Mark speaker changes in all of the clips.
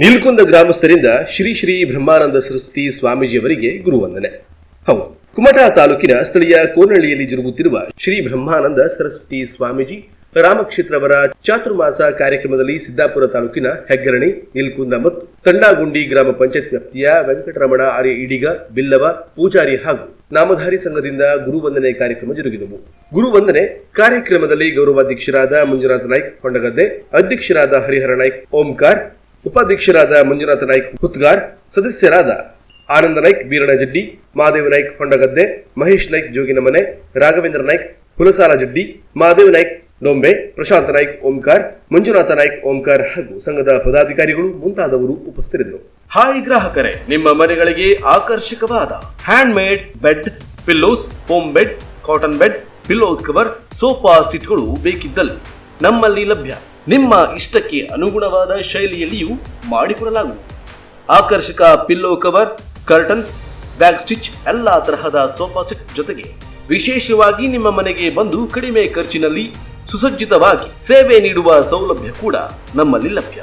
Speaker 1: ನೀಲ್ಕುಂದ ಗ್ರಾಮಸ್ಥರಿಂದ ಶ್ರೀ ಶ್ರೀ ಬ್ರಹ್ಮಾನಂದ ಸರಸ್ವತಿ ಸ್ವಾಮೀಜಿಯವರಿಗೆ ಗುರುವಂದನೆ. ಹೌದು. ಕುಮಟಾ ತಾಲೂಕಿನ ಸ್ಥಳೀಯ ಕೋನಹಳ್ಳಿಯಲ್ಲಿ ಜರುಗುತ್ತಿರುವ ಶ್ರೀ ಬ್ರಹ್ಮಾನಂದ ಸರಸ್ವತಿ ಸ್ವಾಮೀಜಿ ರಾಮಕ್ಷೇತ್ರವರ ಚಾತುರ್ಮಾಸ ಕಾರ್ಯಕ್ರಮದಲ್ಲಿ ಸಿದ್ದಾಪುರ ತಾಲೂಕಿನ ಹೆಗ್ಗರಣಿ, ನೀಲ್ಕುಂದ ಮತ್ತು ತಂಡಾಗುಂಡಿ ಗ್ರಾಮ ಪಂಚಾಯತ್ ವ್ಯಾಪ್ತಿಯ ವೆಂಕಟರಮಣ ಆರ್ಯ ಇಡಿಗ ಬಿಲ್ಲವ, ಪೂಜಾರಿ ಹಾಗೂ ನಾಮಧಾರಿ ಸಂಘದಿಂದ ಗುರುವಂದನೆ ಕಾರ್ಯಕ್ರಮ ಜರುಗಿದವು. ಗುರುವಂದನೆ ಕಾರ್ಯಕ್ರಮದಲ್ಲಿ ಗೌರವಾಧ್ಯಕ್ಷರಾದ ಮಂಜುನಾಥ ನಾಯ್ಕ, ಹೊಂಡಗದ್ದೆ, ಅಧ್ಯಕ್ಷರಾದ ಹರಿಹರ ನಾಯ್ಕ್, ಓಂಕಾರ್ ಉಪಾಧ್ಯಕ್ಷರಾದ ಮಂಜುನಾಥ ನಾಯ್ಕ್ ಹುತ್ಗಾರ್ ಸದಸ್ಯರಾದ ಆನಂದ ನಾಯ್ಕ್ ಬೀರಣ ಜಡ್ಡಿ ಮಹಾದೇವ ನಾಯ್ಕ್ ಹೊಂಡಗದ್ದೆ, ಮಹೇಶ್ ನಾಯ್ಕ್ ಜೋಗಿನ ಮನೆ ರಾಘವೇಂದ್ರ ನಾಯ್ಕ್ ಹುಲಸಾಲ ಜಡ್ಡಿ ಮಹಾದೇವ ನಾಯ್ಕ್ ಡೊಂಬೆ, ಪ್ರಶಾಂತ ನಾಯ್ಕ್ ಓಂಕಾರ್, ಮಂಜುನಾಥ ನಾಯ್ಕ್ ಓಂಕಾರ್ ಹಾಗೂ ಸಂಘದ ಪದಾಧಿಕಾರಿಗಳು ಮುಂತಾದವರು ಉಪಸ್ಥಿತರಿದ್ದರು. ಹಾಯ್ ಗ್ರಾಹಕರೇ, ನಿಮ್ಮ ಮನೆಗಳಿಗೆ ಆಕರ್ಷಕವಾದ handmade bed, pillows, home bed, cotton bed, pillows cover, sofa ಸೀಟ್ಗಳು ಬೇಕಿದ್ದಲ್ಲಿ ನಮ್ಮಲ್ಲಿ ಲಭ್ಯ. ನಿಮ್ಮ ಇಷ್ಟಕ್ಕೆ ಅನುಗುಣವಾದ ಶೈಲಿಯಲ್ಲಿಯೂ ಮಾಡಿಕೊಡಲಾಗುವುದು. ಆಕರ್ಷಕ pillow cover, curtain, bag stitch, ಎಲ್ಲ ತರಹದ ಸೋಫಾ ಸೆಟ್ ಜೊತೆಗೆ ವಿಶೇಷವಾಗಿ ನಿಮ್ಮ ಮನೆಗೆ ಬಂದು ಕಡಿಮೆ ಖರ್ಚಿನಲ್ಲಿ ಸುಸಜ್ಜಿತವಾಗಿ ಸೇವೆ ನೀಡುವ ಸೌಲಭ್ಯ ಕೂಡ ನಮ್ಮಲ್ಲಿ ಲಭ್ಯ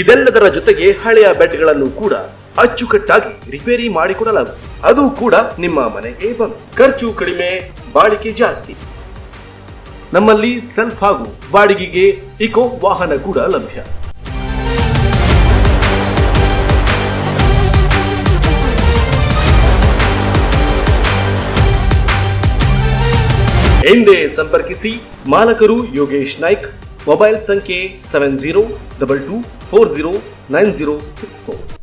Speaker 1: ಇದೆಲ್ಲದರ ಜೊತೆಗೆ ಹಳೆಯ ಬೆಡ್ಗಳನ್ನು ಕೂಡ ಅಚ್ಚುಕಟ್ಟಾಗಿ ರಿಪೇರಿ ಮಾಡಿಕೊಡಲಾಗುವುದು ಅದು ಕೂಡ ನಿಮ್ಮ ಮನೆಗೆ ಬಂದು ಖರ್ಚು ಕಡಿಮೆ, ಬಾಳಿಕೆ ಜಾಸ್ತಿ. ನಮ್ಮಲ್ಲಿ ಸೆಲ್ಫ್ ಹಾಗೂ ಬಾಡಿಗೆಗೆ ಇಕೋ ವಾಹನ ಕೂಡ ಲಭ್ಯ. ಎಂದೇ ಸಂಪರ್ಕಿಸಿ ಮಾಲಕರು ಯೋಗೇಶ್ ನಾಯ್ಕ್. ಮೊಬೈಲ್ ಸಂಖ್ಯೆ seven zero double two four zero nine zero six four